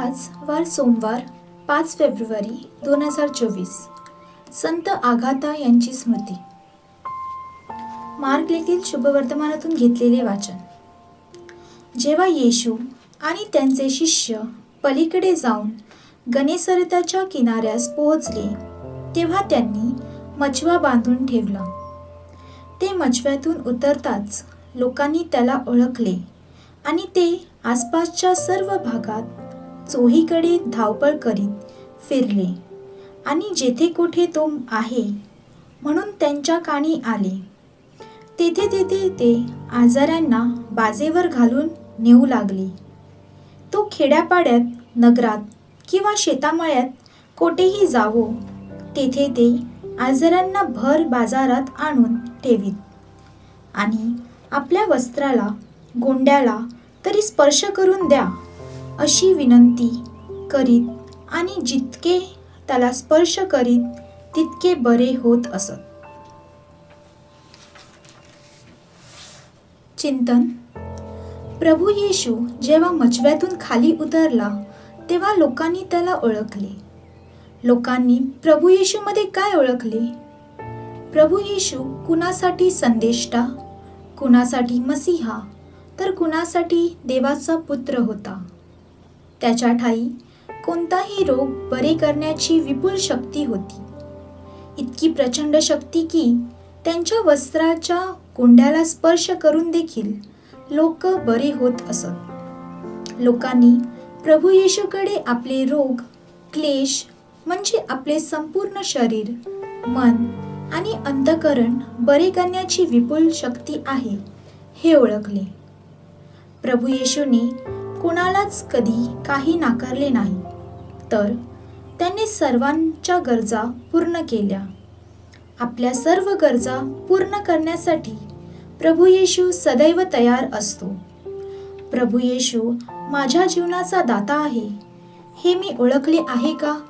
आज वार सोमवार पाच फेब्रुवारी दोन हजार चोवीस. संत आघाता यांची स्मृती. मार्ग येथील शुभवर्तमानातून घेतलेले वाचन. जेव्हा येशू आणि त्यांचे शिष्य पलीकडे जाऊन गणेसरताच्या किनाऱ्यास पोहोचले तेव्हा त्यांनी मचवा बांधून ठेवला. ते मचव्यातून उतरताच लोकांनी त्याला ओळखले आणि ते आसपासच्या सर्व भागात चोहीकडे धावपळ करीत फिरले. आणि जेथे कोठे तो आहे म्हणून त्यांच्या काणी आले. तेथे तेथे ते आजाऱ्यांना बाजेवर घालून नेऊ लागले. तो खेड्यापाड्यात नगरात किंवा शेतामळ्यात कोठेही जावो तेथे ते आजारांना भर बाजारात आणून ठेवीत. आणि आपल्या वस्त्राला गोंड्याला तरी स्पर्श करून द्या. अशी विनंती करीत आणि जितके त्याला स्पर्श करीत तितके बरे होत असत. चिंतन. प्रभू येशू जेव्हा मचव्यातून खाली उतरला तेव्हा लोकांनी त्याला ओळखले. लोकांनी प्रभू येशूमध्ये काय ओळखले? प्रभू येशू कुणासाठी संदेष्टा? कुणासाठी मसीहा? तर कुणासाठी देवाचा पुत्र होता? त्याच्या ठाई कोणताही रोग बरे करण्याची विपुल शक्ती होती. इतकी प्रचंड शक्ती की त्यांच्या वस्त्राच्या कुंड्याला स्पर्श करून देखील लोक बरे होत असत. लोकांनी प्रभू येशूकडे आपले रोग क्लेश म्हणजे आपले संपूर्ण शरीर मन आणि अंतकरण बरे करण्याची विपुल शक्ती आहे हे ओळखले. प्रभू येशूने कुणालाच कधी काही नाकारले नाही. तर त्यांनी सर्वांच्या गरजा पूर्ण केल्या. आपल्या सर्व गरजा पूर्ण करण्यासाठी प्रभू येशू सदैव तयार असतो. प्रभू येशू माझ्या जीवनाचा दाता आहे. हे मी ओळखले आहे का?